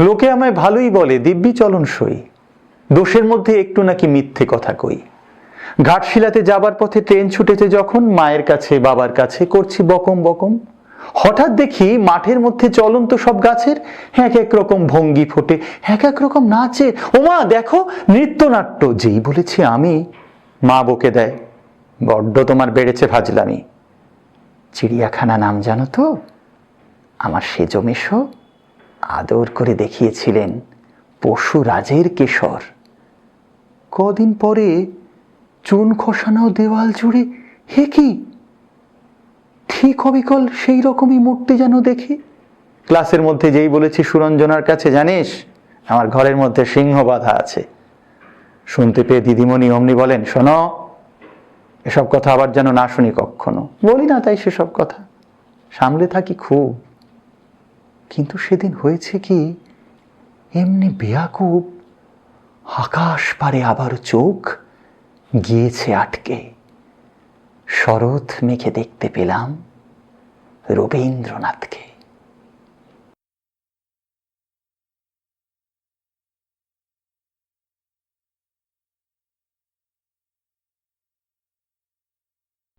লোকে আমায় ভালোই বলে, দিব্যি চলন সই। দোষের মধ্যে একটু নাকি মিথ্যে কথা কই। ঘাটশিলাতে যাবার পথে ট্রেন ছুটেছে যখন, মায়ের কাছে, বাবার কাছে, করছি বকম বকম। হঠাৎ দেখি মাঠের মধ্যে চলন্ত সব গাছের এক এক রকম ভঙ্গি ফোটে, এক এক রকম নাচে। ওমা, দেখো, নৃত্যনাট্য, যেই বলেছি আমি, মা বকে দেয়, বড্ড তোমার বেড়েছে ভাজলামি চিড়িয়াখানা নাম জানো তো? আমার সেজ মেশো। আদর করে দেখিয়েছিলেন পশু রাজের কেশর। কদিন পরে চুন খসানো দেওয়াল জুড়ে হে কি? ঠিক অবিকল সেই রকমই মূর্তি যেন দেখি। ক্লাসের মধ্যে যেই বলেছি সুরঞ্জনার কাছে, জানিস? আমার ঘরের মধ্যে সিংহ বাধা আছে। শুনতে পেয়ে দিদিমণি অমনি বলেন, শোনো, এসব কথা আবার যেন না শুনি কখনো। বলি না তাই সেসব কথা। সামলে থাকি খুব। কিন্তু সেদিন হয়েছে কি, এমনি বেয়াকুব আকাশ পারে আবার চোখ গিয়েছে আটকে। শরৎ মেঘে দেখতে পেলাম রবীন্দ্রনাথকে।